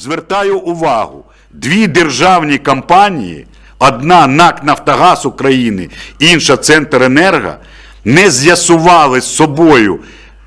Звертаю увагу, дві державні компанії, одна НАК Нафтогаз України, інша Центренерго, не з'ясували з собою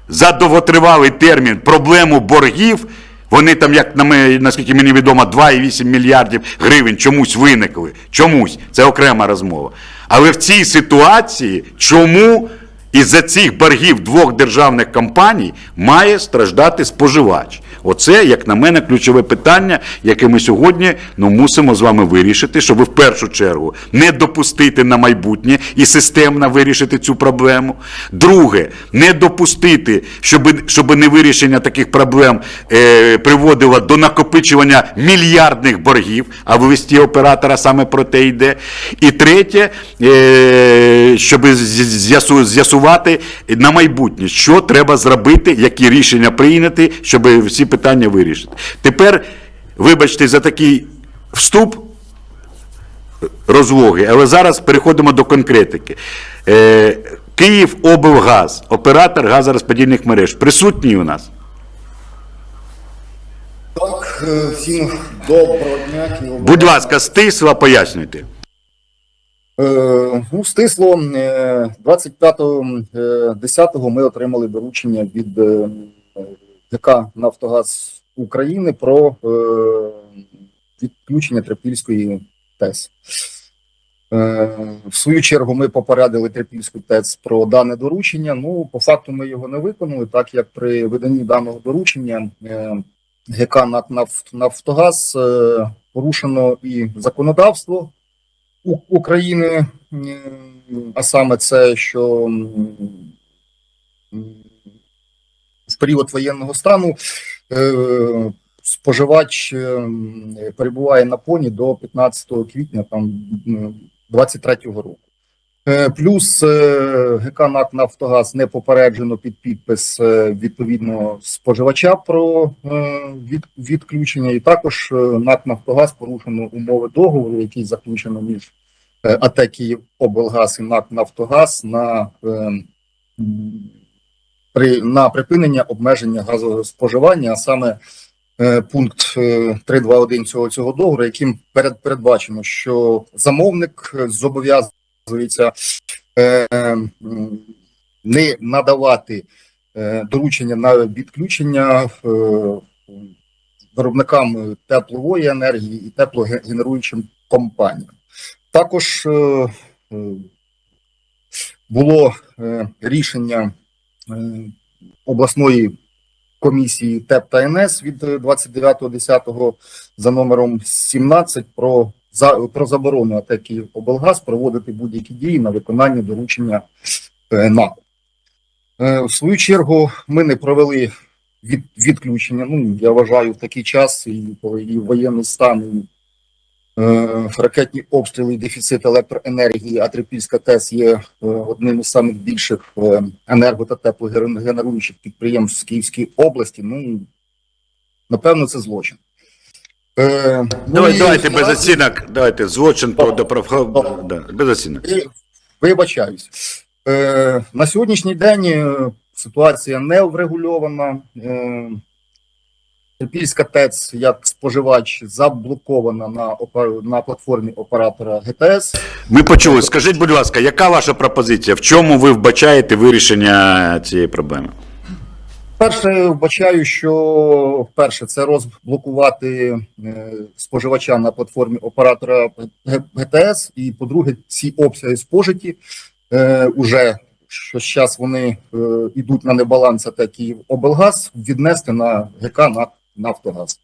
за довготривалий термін проблему боргів. Вони там, як на мене, наскільки мені відомо, 2,8 мільярдів гривень чомусь виникли. Чомусь. Це окрема розмова. Але в цій ситуації чому із-за цих боргів двох державних компаній має страждати споживач? Оце, як на мене, ключове питання, яке ми сьогодні ну, мусимо з вами вирішити, щоб в першу чергу не допустити на майбутнє і системно вирішити цю проблему. Друге, не допустити, щоб, щоб невирішення таких проблем е, приводило до накопичування мільярдних боргів, а в листі оператора саме про те йде. І третє, е, щоб з'ясу- з'ясувати на майбутнє, що треба зробити, які рішення прийняти, щоб всі питання вирішити. Тепер, вибачте за такий вступ розлоги, але зараз переходимо до конкретики. Е, Київ облгаз, оператор газорозподільних мереж, присутній у нас. Так, е, всім доброго дня. Будь ласка, стисло пояснюйте. Е, ну, стисло, е, 25.10 ми отримали доручення від е, Нафтогаз України про е, відключення Трипільської ТЕС. Е, В свою чергу ми попередили Трипільську ТЕЦ про дане доручення. Ну, по факту ми його не виконали, так як при виданні даного доручення е, ГК «НАК Нафтогаз порушено і законодавство України, а саме це, що період воєнного стану е, споживач е, перебуває на поні до 15 квітня там 23-го року. Е, Плюс ГК НАК Нафтогаз не попереджено під підпис відповідного споживача про відключення, і також НАК Нафтогаз порушено умови договору, який заключено між АТ «Київ облгаз і НАК Нафтогаз на, при, на припинення обмеження газового споживання, а саме е, пункт е, 3.2.1 цього, цього договору, яким перед, передбачено, що замовник е, зобов'язується е, м, не надавати е, доручення на відключення е, виробникам теплової енергії і теплогенеруючим компаніям. Також е, е, було е, рішення е, обласної комісії ТЕП та НС від е, 29.10 за номером 17 про за про заборону атаки облгаз проводити будь-які дії на виконання доручення е, НАК. Е, В свою чергу ми не провели від, відключення. Ну я вважаю, в такий час і і воєнний стан, і ракетні обстріли, і дефіцит електроенергії, а Трипільська ТЕС є е, одним із самих більших е, енерго та теплогенеруючих підприємств в Київській області. Ну напевно, це злочин. Е, ну Давай, і давайте без оцінок, давайте злочин про, да, без оцінок. Вибачаюсь. Е, на сьогоднішній день е, ситуація не врегульована. Е, Трипільська ТЕЦ як споживач заблокована на, на платформі оператора ГТС. Ми почули. Скажіть, будь ласка, яка ваша пропозиція? В чому ви вбачаєте вирішення цієї проблеми? Перше, вбачаю, що перше це розблокувати е, споживача на платформі оператора ГТС. І по-друге, ці обсяги спожиті е, уже що зараз вони е, йдуть на небаланс, так і облгаз віднести на ГК на Нафтогаз.